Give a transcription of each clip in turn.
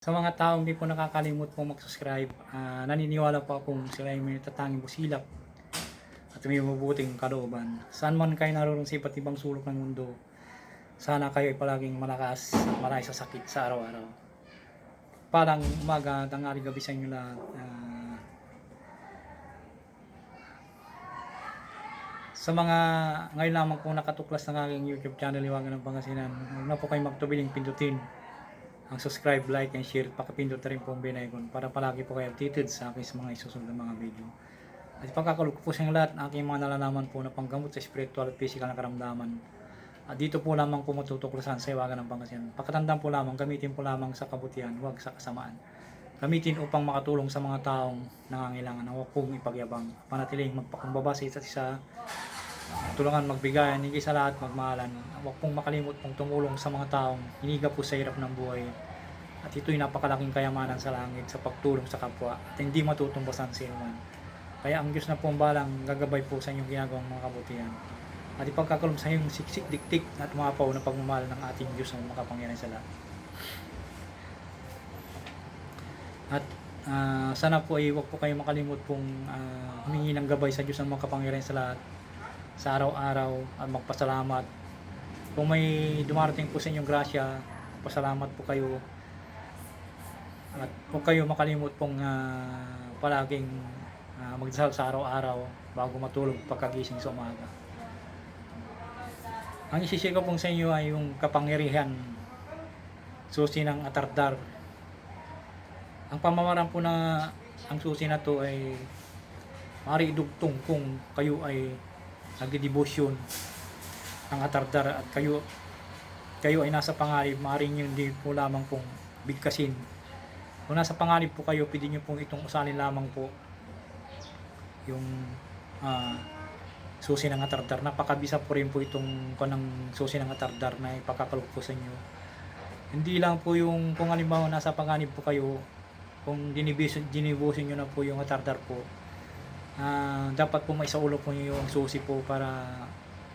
Sa mga taong hindi po nakakalimot po mag-subscribe, ah, naniniwala po akong sila ay may tatanging busilak at may mabuting kalooban. Saan man kayo naroon sa iba't ibang sulok ng mundo, sana kayo ay palaging malakas at malay sa sakit sa araw-araw. Parang umaga, tanghali, gabi sa inyo lahat. Ah, sa mga ngayon lamang po nakatuklas ng aking YouTube channel, Iwagan ng Pangasinan, huwag na po kayo magtubiling pindutin ang subscribe, like, and share. Pakipindot na rin po ang binaygon para palagi po kayo updated sa aking mga isusunod na mga video. At ipagkakalog ko po sa lahat ang aking mga nalalaman po na panggamot sa spiritual at physical na karamdaman. At dito po lamang po matutuklasan sa iwagan ng Pangasinan. Pakatandaan po lamang, gamitin po lamang sa kabutihan, huwag sa kasamaan. Gamitin upang makatulong sa mga taong nangangailangan na huwag pong ipagyabang. Panatiling magpakumbaba sa isa't isa, tulungan magbigayan, higit sa lahat magmahalan. Huwag pong makalimot pong tumulong sa mga taong hiniga po sa hirap ng buhay. At ito'y napakalaking kayamanan sa langit sa pagtulong sa kapwa at hindi matutumbasan sa man. Kaya ang Diyos na po ang balang gagabay po sa inyong ginagawang mga kabutihan. At ipagkakalom sa iyong siksik, diktik at mapaw na pagmamahal ng ating Diyos na makapangyarihan sa lahat. At ah, sana po ay huwag po kayo makalimot pong ah, humingi ng gabay sa Diyos ng makapangyarihan sa lahat sa araw-araw at magpasalamat. Kung may dumarating po sa inyong grasya, pasalamat po kayo. At huwag kayo makalimot pong ah, palaging ah, magdasal sa araw-araw bago matulog pagkagising sa umaga. Ang isisig ko pong sa inyo ay yung kapangyarihan susi ng atardar. Ang pamamaraan po na ang susi na to ay maaari idugtong kung kayo ay nagdedebosyon ng atardar at kayo kayo ay nasa pangarib, maaaring yun hindi po lamang pong bigkasin. Kung nasa pangarib po kayo, pwede nyo pong itong usalin lamang po yung ah, susi ng atardar. Napakabisa po rin po itong kanang susi ng atardar na ipakakalog po sa inyo. Hindi lang po yung kung halimbawa nasa panganib po kayo, kung dinibisin, dinibusin nyo na po yung atardar po, ah dapat po may saulo po nyo yung susi po para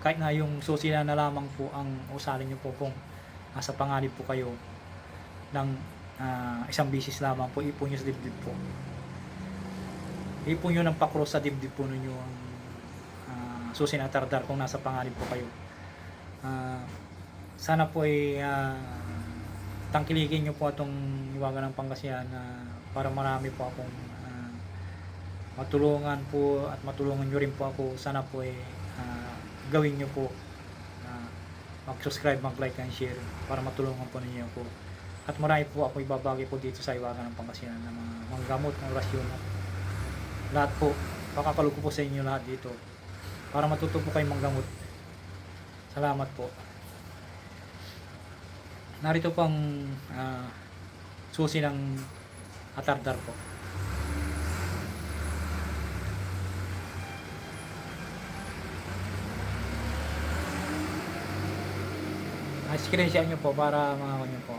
kahit na yung susi na, na lamang po ang usalin nyo po kung nasa panganib po kayo ng ah, isang bisis lamang po, ipon nyo sa dibdib po. Ipon nyo ng pakros sa dibdib po ninyo ang ah, susi na atardar kung nasa panganib po kayo. Ah, sana po ay ah, tangkilikin nyo po itong iwagan ng Pangasinan na para marami po akong ah, matulungan po at matulungan nyo rin po ako. Sana po ay ah, gawin nyo po na mag-subscribe, mag-like and share para matulungan po ninyo ako. At marami po ako ibabagi po dito sa iwagan ng Pangasinan na mga manggamot, ng rasyon at lahat po. Pakakalog ko po sa inyo lahat dito para matuto po kayo manggamot. Salamat po. Narito po ang ah, susi ng atardar po. Screenshot nyo po para kanyo po.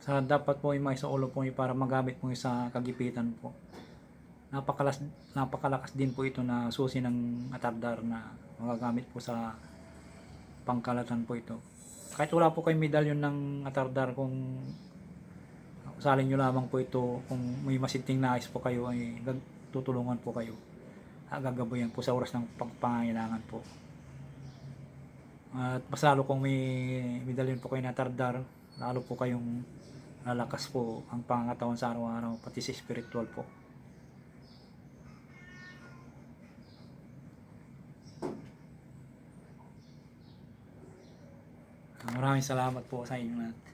Sa dapat po yung may sa ulo po yung para magamit po sa kagipitan po. Napakalas, napakalakas din po ito na susi ng atardar na magagamit po sa pangkalatan po ito. Kahit wala po kayong medalyon ng atardar kung salin nyo lamang po ito kung may masinting nais po kayo ay tutulungan po kayo. Gagabayan po sa oras ng pagpangailangan po. At mas lalo kung may medalyon po kayo na atardar, lalo po kayong lalakas po ang pangangatawan sa araw-araw pati sa spiritual po. Maraming salamat po sa inyo lahat.